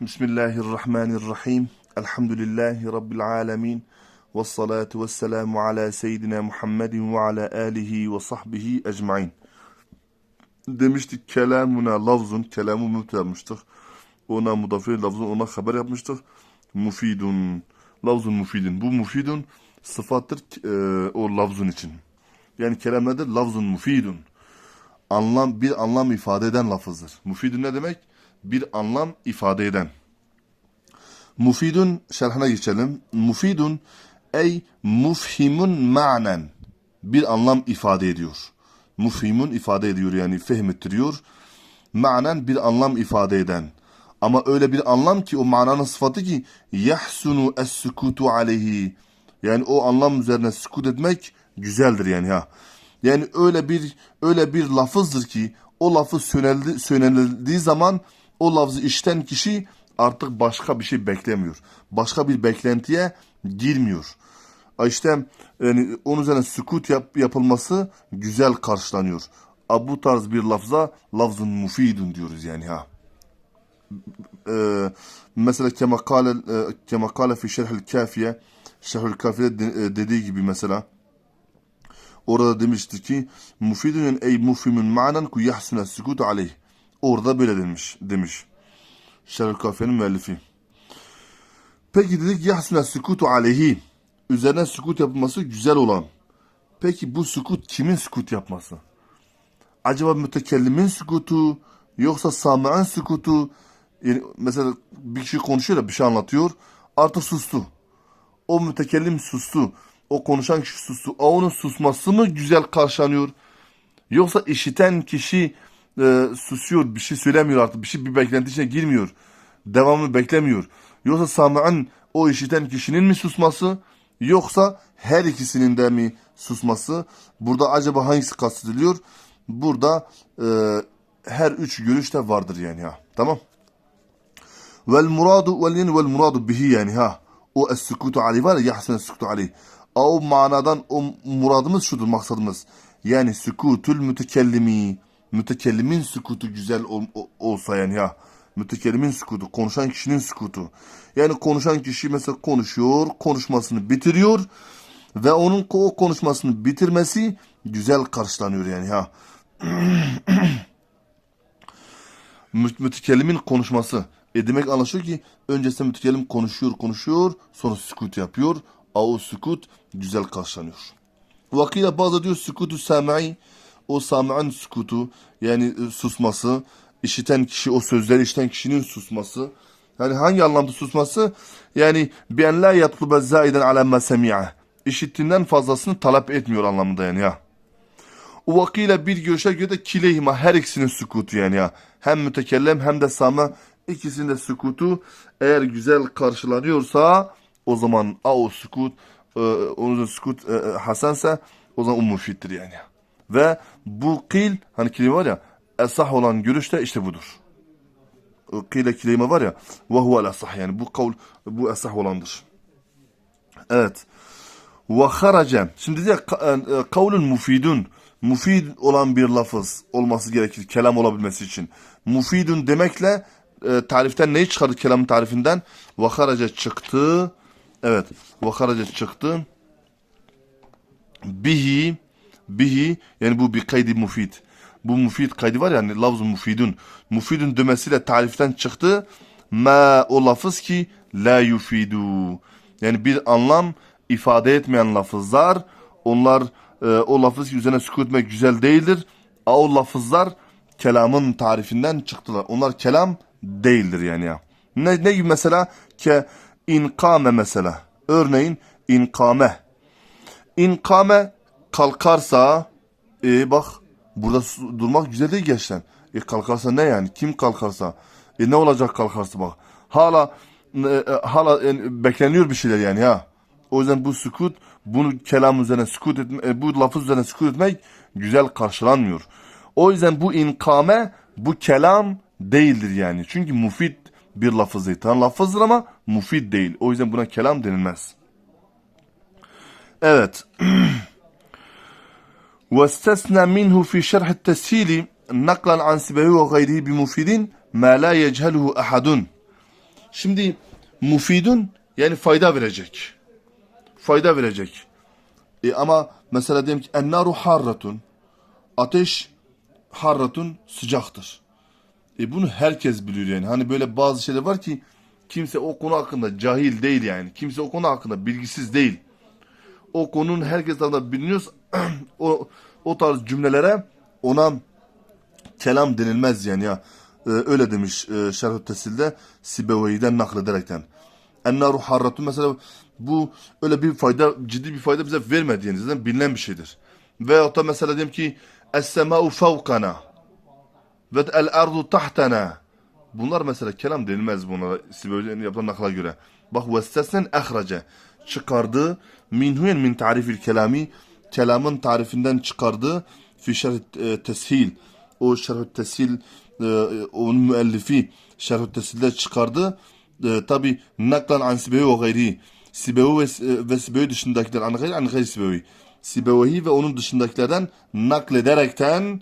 Bismillahirrahmanirrahim. Elhamdülillahi Rabbil alemin. Ve salatu ve selamu ala seyyidina Muhammedin ve ala alihi ve sahbihi ecmain. Demiştik kelamuna lafzun, kelamı mübte yapmıştık. Ona mudafir lafzun, ona haber yapmıştık. Mufidun, lafzun mufidin. Bu mufidun sıfattır e, o lafzun için. Yani kelam nedir? Lafzun mufidun. Anlam, bir anlam ifade eden lafızdır. Mufidun ne demek? Bir anlam ifade eden. Mufidun şerhine geçelim. Mufidun ey mufhimun ma'nen. Bir anlam ifade ediyor. Mufhimun ifade ediyor yani fehmettiriyor. Ma'nen bir anlam ifade eden. Ama öyle bir anlam ki o mananın sıfatı ki yahsunu es-sukutu aleyhi. Yani o anlam üzerine sükut etmek güzeldir yani ha. Yani öyle bir öyle bir lafızdır ki o lafı söylenildi, söylenildiği zaman o lafzı işten kişi artık başka bir şey beklemiyor. Başka bir beklentiye girmiyor. İşte yani onun üzerine sükut yap, yapılması güzel karşılanıyor. Bu tarz bir lafza lafzın mufidun diyoruz yani ha. Ee, mesela kema kâle, e, kema kâle fi şerhil kafiye şerhül kafiye de, dediği gibi mesela orada demişti ki mufidun ey mufhimun ma'nan ku yahsuna sükut aleyh. Orada böyle demiş. demiş. Şerhül kafiyenin müellifi. Peki dedik yahsuna sükutu aleyhi. Üzerine sükut yapılması güzel olan. Peki bu sükut kimin sükut yapması? Acaba mütekellimin sükutu yoksa sami'in sükutu? Yani mesela bir kişi konuşuyor da bir şey anlatıyor. Artık sustu. O mütekellim sustu. O konuşan kişi sustu. O onun susması mı güzel karşılanıyor? Yoksa işiten kişi e, susuyor, bir şey söylemiyor artık, bir şey bir beklenti içine girmiyor. Devamını beklemiyor. Yoksa sami'in o işiten kişinin mi susması yoksa her ikisinin de mi susması? Burada acaba hangisi kastediliyor? Burada e, her üç görüş de vardır yani ha. Tamam. Vel muradu vel yen vel muradu bihi yani ha. O es-sükutu aleyh var ya yahsen es-sükutu aleyh. O manadan o muradımız şudur maksadımız. Yani sükutul mütekellimi. Mütekellimin sükutu güzel ol, olsa yani ya. Mütekellimin sükutu, konuşan kişinin sükutu. Yani konuşan kişi mesela konuşuyor, konuşmasını bitiriyor ve onun o konuşmasını bitirmesi güzel karşılanıyor yani ha. mütekellimin konuşması. E demek anlaşılıyor ki öncesinde mütekellim konuşuyor, konuşuyor, sonra sükut yapıyor. O sükut güzel karşılanıyor. Vakıyla bazı diyor sükutu sami'i o sami'in sükutu yani susması, işiten kişi o sözleri işiten kişinin susması. Yani hangi anlamda susması? Yani ben la yatlube zaiden ala ma semi'a. İşittiğinden fazlasını talep etmiyor anlamında yani ya. Vakıyla bir görüşe göre de kileyhima her ikisinin sükutu yani ya. Hem mütekellem hem de sami ikisinin de sükutu eğer güzel karşılanıyorsa o zaman a o sükut e, onun sükut e, e, hasense o zaman o mufittir yani. Ve bu kil hani kelime var ya esah olan görüş de işte budur. Kile kelime var ya ve huvel esah yani bu kavl bu esah olandır. Evet. Ve harace. Şimdi de kavlun mufidun. Mufid olan bir lafız olması gerekir kelam olabilmesi için. Mufidun demekle e, tariften neyi çıkardı kelamın tarifinden? Ve çıktı. Evet. Ve çıktı. Bihi bihi yani bu bir kaydı mufid. Bu mufid kaydı var yani lafz mufidun. Mufidun demesiyle tariften çıktı. Ma o lafız ki la yufidu. Yani bir anlam ifade etmeyen lafızlar onlar e, o lafız ki üzerine sükut etmek güzel değildir. A, o lafızlar kelamın tarifinden çıktılar. Onlar kelam değildir yani ya. Ne, ne gibi mesela? Ke inkame mesela. Örneğin inkame. İnkame kalkarsa e bak burada durmak güzel değil gerçekten. E kalkarsa ne yani? Kim kalkarsa? E ne olacak kalkarsa bak. Hala e, hala e, bekleniyor bir şeyler yani ha. O yüzden bu sükut bunu kelam üzerine sükut etme, e, bu lafız üzerine sükut etmek güzel karşılanmıyor. O yüzden bu inkame bu kelam değildir yani. Çünkü mufid bir lafızı. Tam lafızdır ama mufid değil. O yüzden buna kelam denilmez. Evet. واستثنى منه في شرح التسهيل نقلا عن سبهي وغيره بمفيد ما لا يجهله أحد Şimdi mufidun yani fayda verecek. Fayda verecek. E ama mesela diyelim ki ennaru harratun. Ateş harratun sıcaktır. E bunu herkes biliyor yani. Hani böyle bazı şeyler var ki kimse o konu hakkında cahil değil yani. Kimse o konu hakkında bilgisiz değil. O konunun herkes tarafından biliniyorsa o, o tarz cümlelere ona kelam denilmez yani ya. Ee, öyle demiş e, Şerh-ü Tesil'de Sibeveyi'den naklederekten. Ennaru harratun mesela bu öyle bir fayda ciddi bir fayda bize vermedi yani zaten bilinen bir şeydir. Veyahut da mesela diyelim ki Es-semâ'u fevkana ve el ardu tahtana. Bunlar mesela kelam denilmez bunlara Sibevi'nin yapılan nakla göre. Bak vestesnen ehrace çıkardı minhuyen min tarifil kelami kelamın tarifinden çıkardı fi şerh e, teshil o şerh teshil e, onun müellifi şerh teshilde çıkardı e, tabi naklan an Sibevi ve gayri Sibevi ve, ve Sibevi dışındakiler an gayri an gayri Sibevi Sibevi ve onun dışındakilerden naklederekten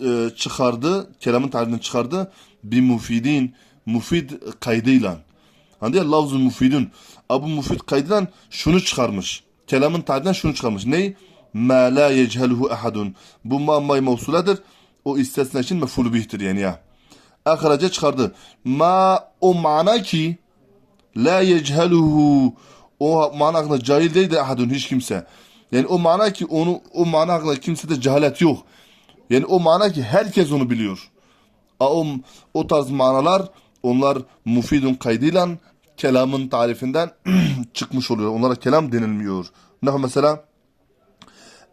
e, çıkardı kelamın tarifinden çıkardı bir mufidin mufid kaydıyla Hani ya lafzun mufidun. Abu mufid kaydından şunu çıkarmış. Kelamın tarifinden şunu çıkarmış. Ney? Ma la yechheluhu ahadun. Bu ma may mevsuladır. O istisna için mefulu bihtir yani ya. Akhraca çıkardı. Ma o mana ki la yechheluhu o mana hakkında cahil değil de ahadun hiç kimse. Yani o mana ki onu o mana hakkında kimsede cehalet yok. Yani o mana ki herkes onu biliyor. O, o tarz manalar onlar mufidun kaydıyla kelamın tarifinden çıkmış oluyor. Onlara kelam denilmiyor. Ne mesela?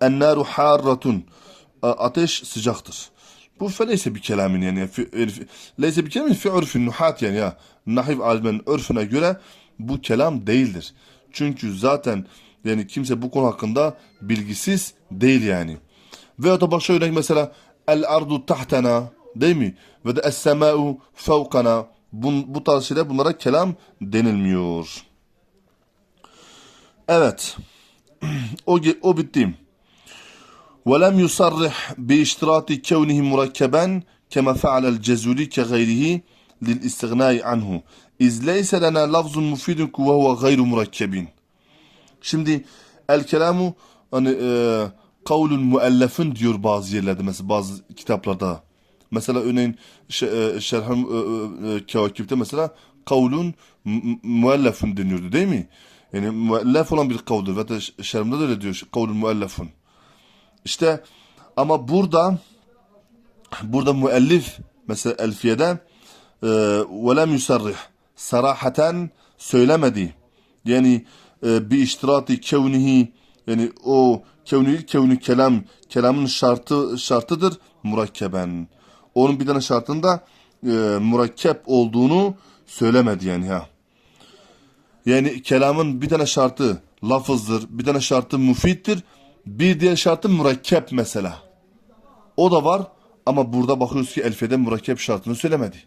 Ennâru harratun. Ateş sıcaktır. Bu feleyse bir kelamın yani. Fi, leyse bir kelamın fi urfin nuhat yani ya. Nahiv alimin örfüne göre bu kelam değildir. Çünkü zaten yani kimse bu konu hakkında bilgisiz değil yani. Veya da başka örnek mesela el ardu tahtana değil mi? Ve de es sema'u fevkana bu, bu tarz şeyler bunlara kelam denilmiyor. Evet. o, o bitti. ولم يصرح باشتراط كونه مركبا كما فعل الجزولي كغيره للاستغناء عنه إذ ليس لنا لفظ مفيد وهو غير مركب Şimdi el kelamu hani e, kavlun müellefin diyor bazı yerlerde mesela bazı kitaplarda. Mesela örneğin şe- e, şerh e, e, kevakipte mesela kavlun mu- müellefin deniyordu değil mi? Yani müellef olan bir kavldur. Ve de ş- şerhimde de öyle diyor kavlun müellefin. İşte ama burada burada müellif mesela elfiyede e, ve lem yusarrih sarahaten söylemedi. Yani e, bir iştirati kevnihi yani o kevni kevni kelam kelamın şartı şartıdır murakkeben. Onun bir tane şartında e, murakkep olduğunu söylemedi yani ha. Yani kelamın bir tane şartı lafızdır, bir tane şartı mufittir, bir diğer şartı mürekkep mesela. O da var ama burada bakıyoruz ki elfede mürekkep şartını söylemedi.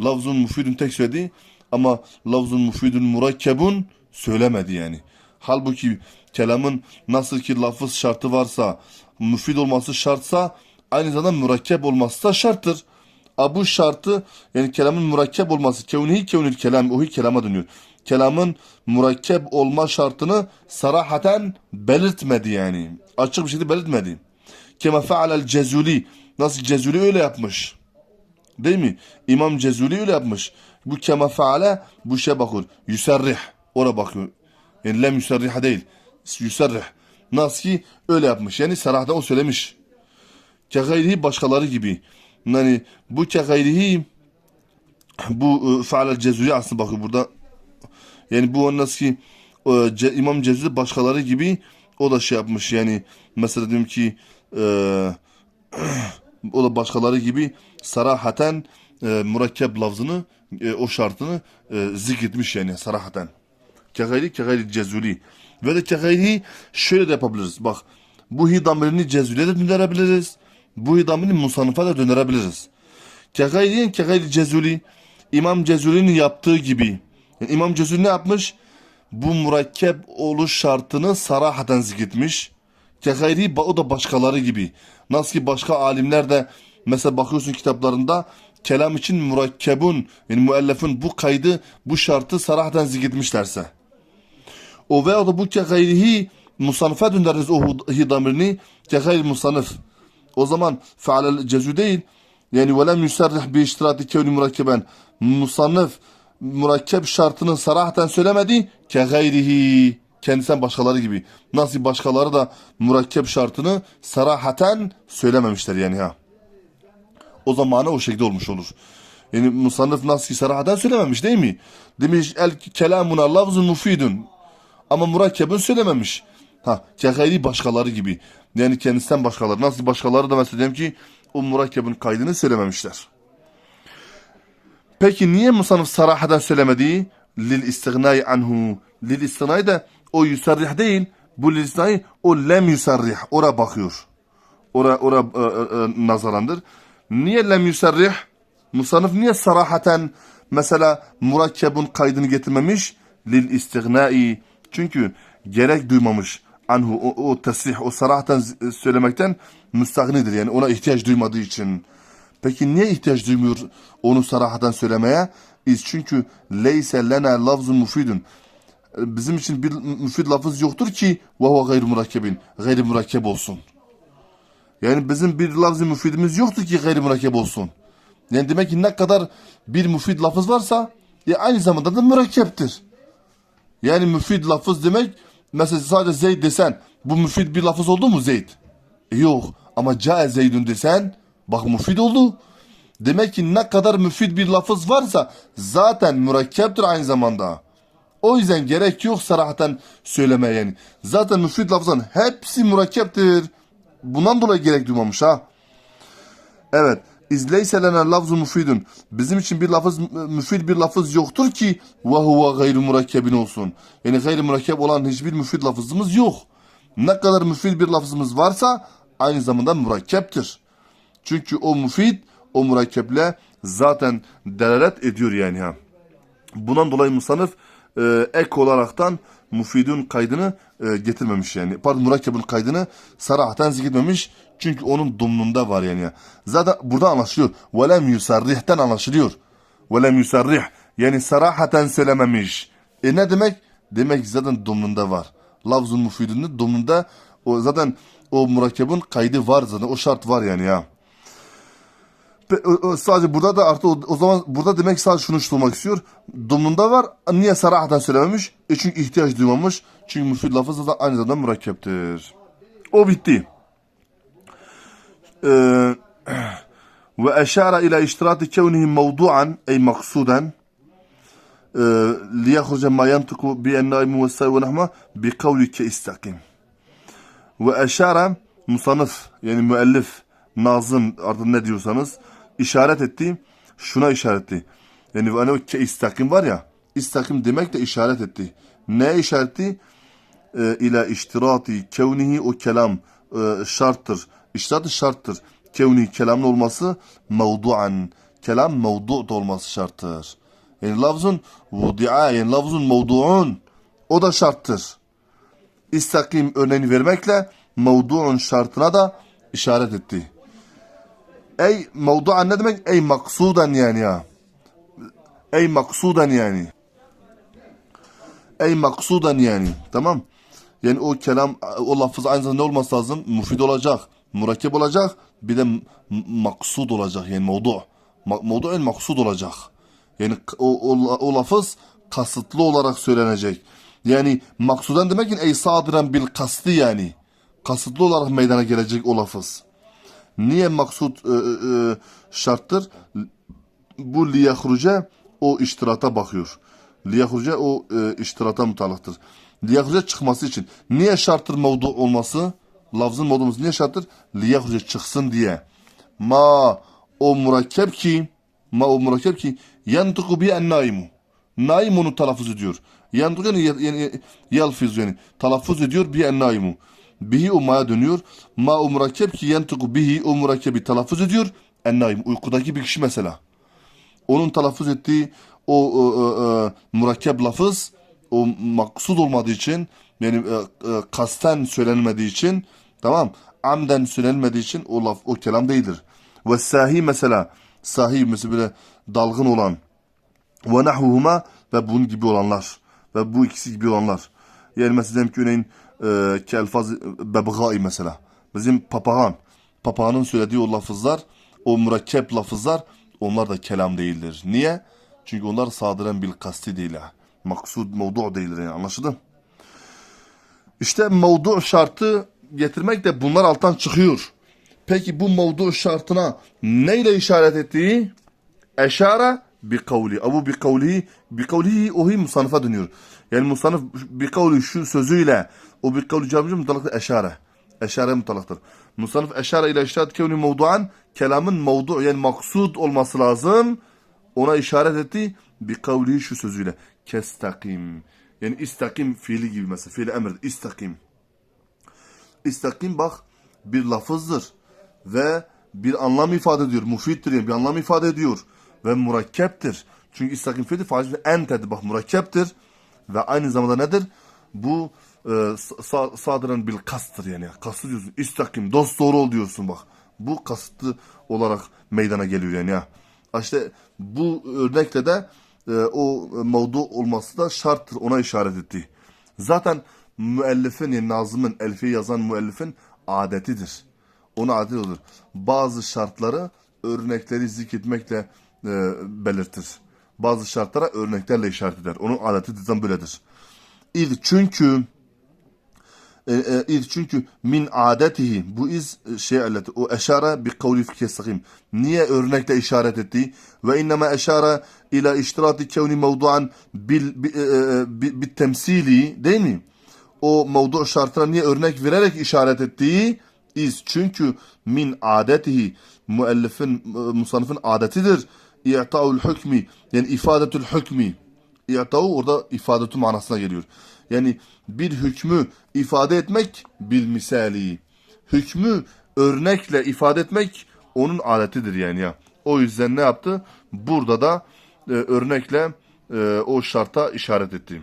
Lafzun mufidun tek söyledi ama lafzun mufidun murakkebun söylemedi yani. Halbuki kelamın nasıl ki lafız şartı varsa, müfid olması şartsa, aynı zamanda mürekkep olması da şarttır. A bu şartı yani kelamın mürekkep olması, kevnihi kevnil kelam, ohi kelama dönüyor. Kelamın mürekkep olma şartını sarahaten belirtmedi yani. Açık bir şekilde belirtmedi. Kema fealel cezuli. Nasıl cezuli öyle yapmış. Değil mi? İmam Cezuli öyle yapmış. Bu kema faale bu şey bakıyor. Yüserrih. Ona bakıyor. Yani lem yüserriha değil. Yüserrih. Nasıl ki öyle yapmış. Yani sarahta o söylemiş. Kegayrihi başkaları gibi. Yani bu kegayrihi bu e, faale Cezuli aslında bakıyor burada. Yani bu nasıl ki e, İmam Cezuli başkaları gibi o da şey yapmış. Yani mesela diyorum ki eee o da başkaları gibi sarahaten e, mürekkep lafzını e, o şartını e, zikretmiş yani sarahaten. Kegayri kegayri cezuli. Ve de kegayri şöyle de yapabiliriz. Bak bu hidamirini cezüle de döndürebiliriz. Bu hidamirini musanıfa da döndürebiliriz. Kegayri'nin kegayri cezuli İmam Cezuli'nin yaptığı gibi. Yani İmam Cezuli ne yapmış? Bu mürekkep oluş şartını sarahaten zikretmiş. Kegayri o da başkaları gibi. Nasıl ki başka alimler de mesela bakıyorsun kitaplarında kelam için murakkebun yani müellefin bu kaydı bu şartı sarahaten zikretmişlerse o veya da bu ke gayrihi musanıfa döndürürüz o hi damirini ke gayri musanıf o zaman fealel cezu değil yani velem yusarrih bi iştirati kevni murakkeben musanıf murakkep şartını sarahaten söylemedi ke gayrihi kendisinden başkaları gibi. Nasıl başkaları da murakkep şartını sarahaten söylememişler yani ha. O zamanı o şekilde olmuş olur. Yani musannıf nasıl ki sarahaten söylememiş değil mi? Demiş el kelamuna lafzun mufidun. Ama murakkebin söylememiş. Ha, ke gayri başkaları gibi. Yani kendisinden başkaları. Nasıl başkaları da mesela diyelim ki o murakkebin kaydını söylememişler. Peki niye musannıf sarahaten söylemedi? Lil istignayi anhu. Lil istignayi de o yusarrih değil. Bu lil istignayi o lem yusarrih. Ora bakıyor. Ora, ora e, e, e, nazarandır. Niye lem yusarrih? Musannıf niye sarahaten mesela murakkebun kaydını getirmemiş? Lil istignayi. Çünkü gerek duymamış. Anhu o, o tesrih, o sarahaten z- söylemekten müstahnidir. Yani ona ihtiyaç duymadığı için. Peki niye ihtiyaç duymuyor onu sarahaten söylemeye? İz çünkü leyse lena lafzun mufidun. Bizim için bir müfid lafız yoktur ki ve huve gayr murakkebin. Gayri murakkeb olsun. Yani bizim bir lafz-ı müfidimiz yoktur ki gayri murakkeb olsun. Yani demek ki ne kadar bir müfid lafız varsa ya aynı zamanda da mürekkeptir. Yani müfid lafız demek mesela sadece Zeyd desen bu müfid bir lafız oldu mu Zeyd? E, yok ama cae Zeydun desen bak müfid oldu. Demek ki ne kadar müfid bir lafız varsa zaten mürekkeptir aynı zamanda. O yüzden gerek yok sarahaten söylemeye yani. Zaten müfid lafızların hepsi mürekkeptir. Bundan dolayı gerek duymamış ha. Evet. İzleyse lena lafzu müfidun. Bizim için bir lafız müfid bir lafız yoktur ki ve huve gayri murakkebin olsun. Yani gayri murakkep olan hiçbir müfid lafızımız yok. Ne kadar müfid bir lafızımız varsa aynı zamanda murakkeptir. Çünkü o müfid o murakkeple zaten delalet ediyor yani ha. Bundan dolayı musanıf e, ek olaraktan mufidun kaydını e, getirmemiş yani. Pardon murakkebun kaydını sarahaten zikretmemiş. Çünkü onun dumnunda var yani. Zaten burada anlaşılıyor. Velem yusarrihten anlaşılıyor. Velem yusarrih. Yani sarahaten söylememiş. E ne demek? Demek zaten dumnunda var. Lafzun mufidunun dumnunda o zaten o murakkebun kaydı var zaten. O şart var yani ya. Sadece burada da artık o, o zaman burada demek sadece şunu sormak istiyor. Dumunda var. Niye sarahaten söylememiş? E çünkü ihtiyaç duymamış. Çünkü müfid lafız da aynı zamanda mürekkeptir. O bitti. Ee, ve eşara ila iştirati kevnihi mevdu'an ey maksudan liyahruca ma yantuku bi ennaimu ve sayı ve nahma bi kavlike istakim. Ve eşara musanıf yani müellif nazım artık ne diyorsanız işaret etti. Şuna işaret etti. Yani hani ke istakim var ya istakim demek de işaret etti. Ne işareti? E, ila iştirati kevnihi o kelam e, şarttır. İştiratı şarttır. Kevnihi kelamın olması mevduan. Kelam mevdu olması şarttır. Yani lafzun vudi'a yani lafzun mevduun o da şarttır istakim örneğini vermekle mevdu'un şartına da işaret etti. Ey mevdu'an ne demek? Ey maksudan yani ya. Ey maksudan yani. Ey maksudan yani. Tamam. Yani o kelam, o lafız aynı zamanda ne olması lazım? Mufid olacak, murakkep olacak, bir de maksud olacak yani mevdu. Ma- Mevdu en maksud olacak. Yani o, o, o lafız kasıtlı olarak söylenecek. Yani maksudan demek ki ey sadiren bil kasti yani. Kasıtlı olarak meydana gelecek o lafız. Niye maksud e, e, şarttır? Bu liyahruce o iştirata bakıyor. Liyahruce o e, iştirata mutalıktır. Liyahruce çıkması için. Niye şarttır mevdu olması? Lafzın mevdu olması niye şarttır? Liyahruce çıksın diye. Ma o murakkep ki ma o murakkep ki yantıku bi en naimu. Naim onu telaffuz ediyor. Yantıku yani, yani yalfiz yani. Telaffuz ediyor bi en naimu. Bihi o ma'ya dönüyor. Ma o murakkep ki yantıku bihi o murakkebi telaffuz ediyor. En naim. Uykudaki bir kişi mesela onun telaffuz ettiği o, o, o, o murakkep lafız o maksud olmadığı için yani e, e, kasten söylenmediği için tamam amden söylenmediği için o laf o kelam değildir. Ve sahi mesela sahih mesela böyle dalgın olan ve nahvuhuma ve bunun gibi olanlar ve bu ikisi gibi olanlar. Yani mesela diyelim ki örneğin e, ki elfaz bebgai mesela. Bizim papağan. Papağanın söylediği o lafızlar, o mürekkep lafızlar onlar da kelam değildir. Niye? Çünkü onlar sadiren bil kasti değil. Maksud, mevdu değildir yani anlaşıldı? İşte mevdu şartı getirmek de bunlar alttan çıkıyor. Peki bu mevdu şartına neyle işaret ettiği? Eşare bi kavli. Abu bi kavlihi bi kavlihi ohi musanıfa dönüyor. Yani musanıf bi kavli şu sözüyle o bi kavli camici mutalaktır eşare. Eşare mutalaktır. Musanıf eşare ile işaret kevni mevduan kelamın mevdu yani maksud olması lazım. Ona işaret etti bi kavlihi şu sözüyle. Kestakim. Yani istakim fiili gibi mesela. Fiili emir. İstakim. İstakim bak bir lafızdır ve bir anlam ifade ediyor. Mufittir yani bir anlam ifade ediyor ve murakkeptir. Çünkü istakim fiili faizli entedir bak murakkeptir ve aynı zamanda nedir? Bu e, sa- sadiren bil kastır yani. Kastı diyorsun. İstakim dost doğru ol diyorsun bak. Bu kastı olarak meydana geliyor yani ya. İşte bu örnekle de e, o mevdu olması da şarttır ona işaret etti. Zaten müellifin yani nazımın elfi yazan müellifin adetidir. Ona adet olur. Bazı şartları örnekleri zikretmekle e, belirtir. Bazı şartlara örneklerle işaret eder. Onun adeti zaten böyledir. İz çünkü e, e, iz çünkü min adetihi bu iz e, şey alleti o eşare bi kavli fi kesakim niye örnekle işaret etti ve innema eşare ila iştirati kevni mevduan bil bi, e, e, bi, bi temsili değil mi? O mevdu şartına niye örnek vererek işaret ettiği iz çünkü min adetihi müellifin e, musannifin adetidir i'ta'ul hükmi yani ifadetül hükmi i'ta'u orada ifadetü manasına geliyor. Yani bir hükmü ifade etmek bil misali. Hükmü örnekle ifade etmek onun adetidir yani ya. O yüzden ne yaptı? Burada da e, örnekle e, o şarta işaret etti.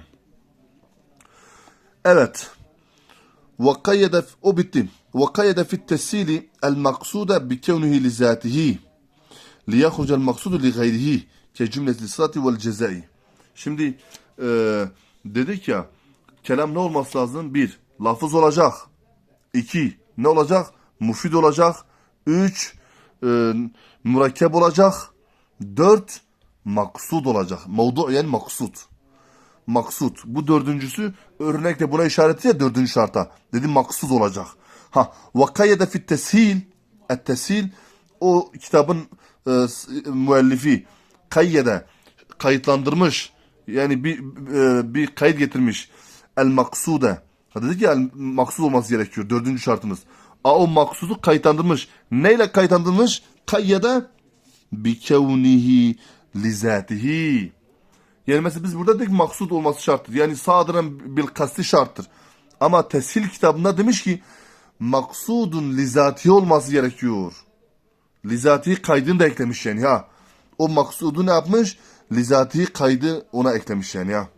Evet. وقيد o bitti. وقيد في التسهيل المقصود بكونه لذاته ليخرج المقصود لغيره كجملة الصلاة والجزاء. Şimdi e, dedik ya kelam ne olması lazım? Bir, lafız olacak. İki, ne olacak? Mufid olacak. Üç, e, mürekkep olacak. Dört, maksud olacak. Mevdu yani maksud. Maksud. Bu dördüncüsü örnekle buna işaret ya dördüncü şarta. Dedim maksud olacak. Ha, vakayede fit teshil. Et teshil o kitabın e, s- müellifi kayyede kayıtlandırmış yani bir e, bir kayıt getirmiş el maksude ha dedik ya el maksud olması gerekiyor dördüncü şartımız a o maksudu kayıtlandırmış neyle kayıtlandırmış kayyede bi kevnihi lizatihi yani mesela biz burada dedik maksud olması şarttır. Yani sadiren bil kasti şarttır. Ama teshil kitabında demiş ki maksudun lizati olması gerekiyor. Lizati kaydını da eklemiş yani ha. O maksudu ne yapmış? Lizati kaydı ona eklemiş yani ya.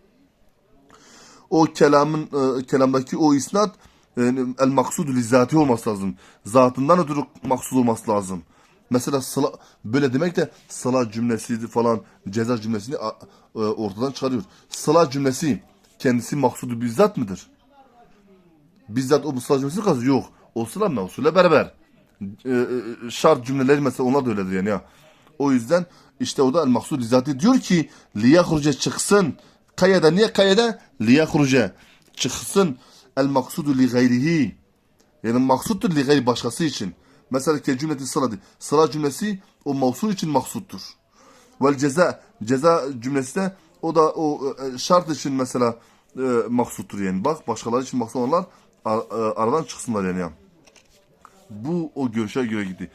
O kelamın e, kelamdaki o isnat e, el maksudu lizati olması lazım. Zatından ötürü maksud olması lazım. Mesela sıla, böyle demek de sıla cümlesi falan ceza cümlesini e, ortadan çıkarıyor. Sıla cümlesi kendisi maksudu bizzat mıdır? Bizzat o sıla cümlesi kazı yok. O sıla mevsule beraber. E, e, şart cümleleri mesela ona da öyledir yani ya. O yüzden işte o da el maksud lizati diyor ki liyahruce çıksın. Kayada niye kayada? Liyahruce çıksın el maksudu li gayrihi. Yani maksuttur li gayri başkası için. Mesela ke cümleti sıla değil. Sıla cümlesi o mavsul için maksuttur. Vel ceza ceza cümlesi de o da o e, şart için mesela e, maksuttur yani. Bak başkaları için maksut olanlar ar- e, aradan çıksınlar yani. ya. Bu o görüşe göre gitti.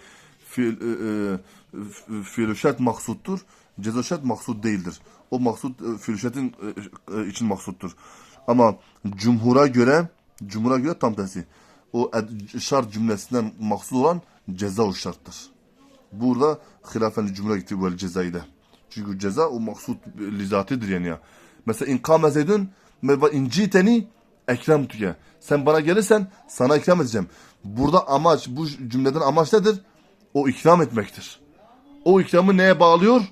Fiil, e, e, fiil maksuttur. Ceza şart maksut değildir. O maksut e, fiil e, e, için maksuttur. Ama cumhura göre cumhura göre tam tersi. O ed- şart cümlesinden maksud olan ceza o şarttır. Burada hilafen cumhura gitti böyle cezayı da. Çünkü ceza o maksud e, lizatidir yani ya. Mesela in kâme zeydün ve inciteni ekrem tüke. Sen bana gelirsen sana ikram edeceğim. Burada amaç bu cümleden amaç nedir? O ikram etmektir. o ikramı neye bağlıyor?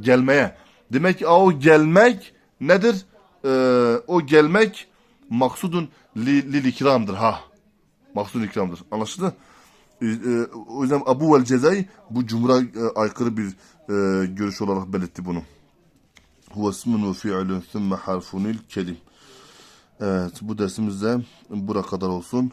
Gelmeye. Demek ki o gelmek nedir? Ee, o gelmek maksudun li, lil ikramdır ha. Maksudun ikramdır. Anlaşıldı? Ee, e, o yüzden Abu vel Cezai bu cumhura e, aykırı bir e, görüş olarak belirtti bunu. Huve ismun ve fi'lun thumme harfunil kelim. Evet bu dersimizde bura kadar olsun.